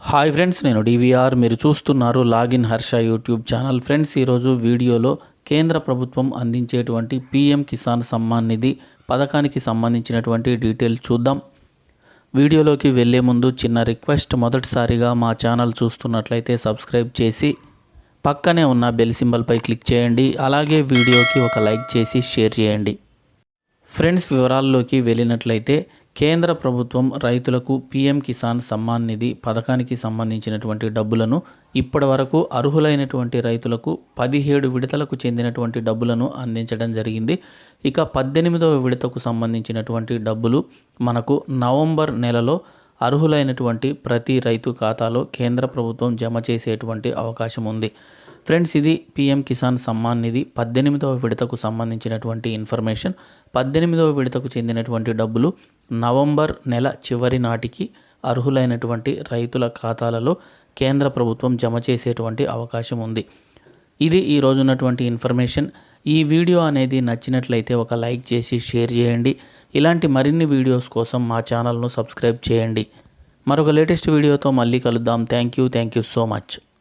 Hi friends నేను DVR మీరు చూస్తున్నారు login Harsha YouTube channel friends ఈరోజు వీడియోలో కేంద్ర ప్రభుత్వం అందించేటువంటి పిఎం కిసాన్ సమ్మాన్ నిధి పథకానికి సంబంధించినటువంటి డీటెయిల్స్ చూద్దాం. వీడియోలోకి వెళ్ళే ముందు చిన్న రిక్వెస్ట్ మొదటిసారిగా మా ఛానల్ చూస్తున్నట్లయితే సబ్స్క్రైబ్ చేసి పక్కనే ఉన్న బెల్ సింబల్పై క్లిక్ చేయండి. అలాగే వీడియోకి ఒక లైక్ చేసి షేర్ చేయండి. ఫ్రెండ్స్ వివరాల్లోకి వెళ్ళినట్లయితే కేంద్ర ప్రభుత్వం రైతులకు పీఎం కిసాన్ సమ్మాన్ నిధి పథకానికి సంబంధించినటువంటి డబ్బులను ఇప్పటి వరకు అర్హులైనటువంటి రైతులకు పదిహేడు విడతలకు చెందినటువంటి డబ్బులను అందించడం జరిగింది. ఇక పద్దెనిమిదవ విడతకు సంబంధించినటువంటి డబ్బులు మనకు నవంబర్ నెలలో అర్హులైనటువంటి ప్రతి రైతు ఖాతాలో కేంద్ర ప్రభుత్వం జమ చేసేటువంటి అవకాశం ఉంది. ఫ్రెండ్స్ ఇది పిఎం కిసాన్ సమ్మాన్ నిధి. పద్దెనిమిదవ విడతకు సంబంధించినటువంటి ఇన్ఫర్మేషన్. పద్దెనిమిదవ విడతకు చెందినటువంటి డబ్బులు నవంబర్ నెల చివరి నాటికి అర్హులైనటువంటి రైతుల ఖాతాలలో కేంద్ర ప్రభుత్వం జమ చేసేటువంటి అవకాశం ఉంది. ఇది ఈ ఉన్నటువంటి ఇన్ఫర్మేషన్. ఈ వీడియో అనేది నచ్చినట్లయితే ఒక లైక్ చేసి షేర్ చేయండి. ఇలాంటి మరిన్ని వీడియోస్ కోసం మా ఛానల్ను సబ్స్క్రైబ్ చేయండి. మరొక లేటెస్ట్ వీడియోతో మళ్ళీ కలుద్దాం. Thank you. Thank you so much.